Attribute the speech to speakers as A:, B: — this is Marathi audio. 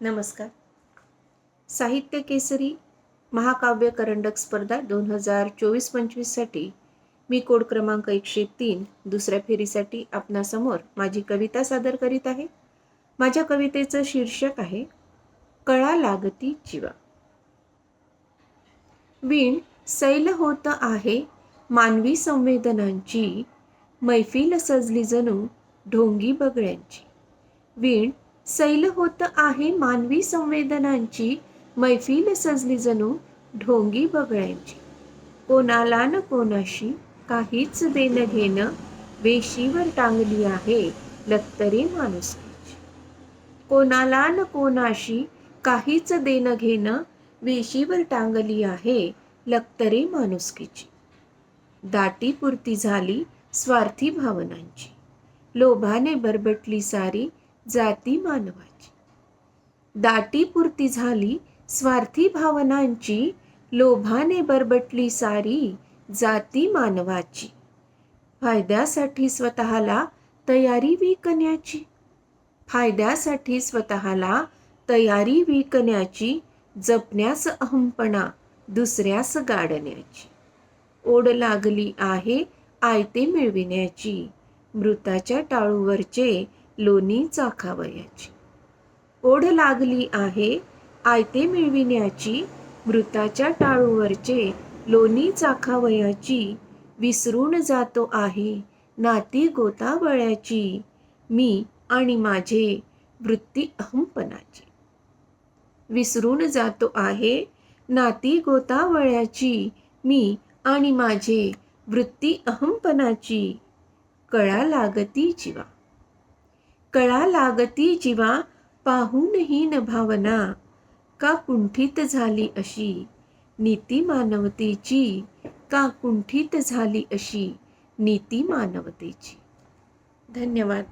A: नमस्कार. साहित्य केसरी महाकाव्य करंडक स्पर्धा दोन हजार चोवीस पंचवीससाठी मी कोड क्रमांक एकशे तीन दुसऱ्या फेरीसाठी आपणासमोर माझी कविता सादर करीत आहे. माझ्या कवितेचं शीर्षक आहे कळा लागती जीवा. वीण सैल होत आहे मानवी संवेदनांची मैफिल सजली जणू ढोंगी बगळ्यांची. वीण सैल होत आहे मानवी संवेदनांची मैफिल सजली जणू ढोंगी बगळ्यांची. कोणाला न कोणाशी काहीच देणं घेणं वेशीवर टांगली आहे लक्तरे माणुसकीची. कोणाला न कोणाशी काहीच देणं घेणं वेशीवर टांगली आहे लक्तरे माणुसकीची. दाटीपुरती झाली स्वार्थी भावनांची. लोभाने बरबटली सारी जाती मानवाची. दाटीपुरती झाली स्वार्थी भावनांची लोभाने बरबटली सारी जाती मानवाची. फायद्यासाठी स्वतःला तयारी विकण्याची. फायद्यासाठी स्वतःला तयारी विकण्याची जपण्यास अहंपणा दुसऱ्यास गाडण्याची. ओढ लागली आहे आयते मिळविण्याची. मृताच्या टाळूवरचे लोणी चाखावयाची. ओढ लागली आहे आयते मिळविण्याची मृताच्या टाळूवरचे लोणी चाखावयाची विसरून जातो आहे नाती गोतावळ्याची मी आणि माझे वृत्ती अहमपणाची विसरून जातो आहे नाती गोतावळ्याची मी आणि माझे वृत्ती अहमपणाची कळा लागती जीवा. कळा लागती जीवा पाहूनही न भावना का कुंठित झाली अशी? नीती मानवतेची का कुंठित झाली अशी? नीती मानवतेची. धन्यवाद.